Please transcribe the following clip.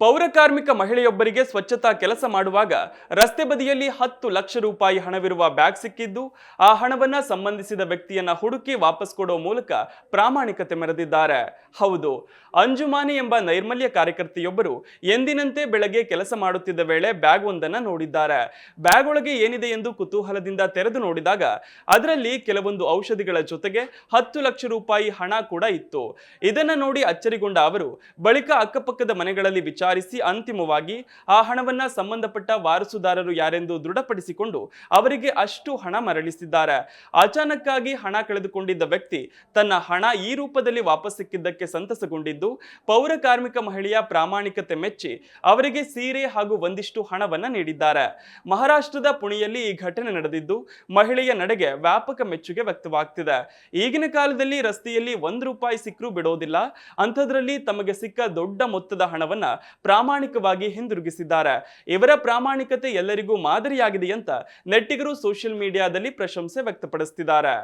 ಪೌರ ಕಾರ್ಮಿಕ ಮಹಿಳೆಯೊಬ್ಬರಿಗೆ ಸ್ವಚ್ಛತಾ ಕೆಲಸ ಮಾಡುವಾಗ ರಸ್ತೆ ಬದಿಯಲ್ಲಿ ಹತ್ತು ಲಕ್ಷ ರೂಪಾಯಿ ಹಣವಿರುವ ಬ್ಯಾಗ್ ಸಿಕ್ಕಿದ್ದು, ಆ ಹಣವನ್ನ ಸಂಬಂಧಿಸಿದ ವ್ಯಕ್ತಿಯನ್ನ ಹುಡುಕಿ ವಾಪಸ್ ಕೊಡೋ ಮೂಲಕ ಪ್ರಾಮಾಣಿಕತೆ ಮೆರೆದಿದ್ದಾರೆ. ಹೌದು, ಅಂಜುಮಾನಿ ಎಂಬ ನೈರ್ಮಲ್ಯ ಕಾರ್ಯಕರ್ತೆಯೊಬ್ಬರು ಎಂದಿನಂತೆ ಬೆಳಗ್ಗೆ ಕೆಲಸ ಮಾಡುತ್ತಿದ್ದ ವೇಳೆ ಬ್ಯಾಗ್ ಒಂದನ್ನ ನೋಡಿದ್ದಾರೆ. ಬ್ಯಾಗ್ ಒಳಗೆ ಏನಿದೆ ಎಂದು ಕುತೂಹಲದಿಂದ ತೆರೆದು ನೋಡಿದಾಗ ಅದರಲ್ಲಿ ಕೆಲವೊಂದು ಔಷಧಿಗಳ ಜೊತೆಗೆ ಹತ್ತು ಲಕ್ಷ ರೂಪಾಯಿ ಹಣ ಕೂಡ ಇತ್ತು. ಇದನ್ನ ನೋಡಿ ಅಚ್ಚರಿಗೊಂಡ ಅವರು, ಬಳಿಕ ಅಕ್ಕಪಕ್ಕದ ಮನೆಗಳಲ್ಲಿ ವಿಚಾರಿಸಿ ಅಂತಿಮವಾಗಿ ಆ ಹಣವನ್ನ ಸಂಬಂಧಪಟ್ಟ ವಾರಸುದಾರರು ಯಾರೆಂದು ದೃಢಪಡಿಸಿಕೊಂಡು ಅವರಿಗೆ ಅಷ್ಟು ಹಣ ಮರಳಿಸಿದ್ದಾರೆ. ಅಚಾನಕ್ಕಾಗಿ ಹಣ ಕಳೆದುಕೊಂಡಿದ್ದ ವ್ಯಕ್ತಿ ತನ್ನ ಹಣ ಈ ರೂಪದಲ್ಲಿ ವಾಪಸ್ ಸಿಕ್ಕಿದ್ದಕ್ಕೆ ಸಂತಸಗೊಂಡಿದ್ದು, ಪೌರ ಕಾರ್ಮಿಕ ಮಹಿಳೆಯ ಪ್ರಾಮಾಣಿಕತೆ ಮೆಚ್ಚಿ ಅವರಿಗೆ ಸೀರೆ ಹಾಗೂ ಒಂದಿಷ್ಟು ಹಣವನ್ನ ನೀಡಿದ್ದಾರೆ. ಮಹಾರಾಷ್ಟ್ರದ ಪುಣೆಯಲ್ಲಿ ಈ ಘಟನೆ ನಡೆದಿದ್ದು, ಮಹಿಳೆಯ ನಡೆಗೆ ವ್ಯಾಪಕ ಮೆಚ್ಚುಗೆ ವ್ಯಕ್ತವಾಗ್ತಿದೆ. ಈಗಿನ ಕಾಲದಲ್ಲಿ ರಸ್ತೆಯಲ್ಲಿ ಒಂದು ರೂಪಾಯಿ ಸಿಕ್ಕರೂ ಬಿಡೋದಿಲ್ಲ. ಅಂಥದ್ರಲ್ಲಿ ತಮಗೆ ಸಿಕ್ಕ ದೊಡ್ಡ ಮೊತ್ತದ ಹಣವನ್ನ ಪ್ರಾಮಾಣಿಕವಾಗಿ ಹಿಂದಿರುಗಿಸಿದ್ದಾರೆ. ಇವರ ಪ್ರಾಮಾಣಿಕತೆ ಎಲ್ಲರಿಗೂ ಮಾದರಿಯಾಗಿದೆ ಅಂತ ನೆಟ್ಟಿಗರು ಸೋಷಿಯಲ್ ಮೀಡಿಯಾದಲ್ಲಿ ಪ್ರಶಂಸೆ ವ್ಯಕ್ತಪಡಿಸುತ್ತಿದ್ದಾರೆ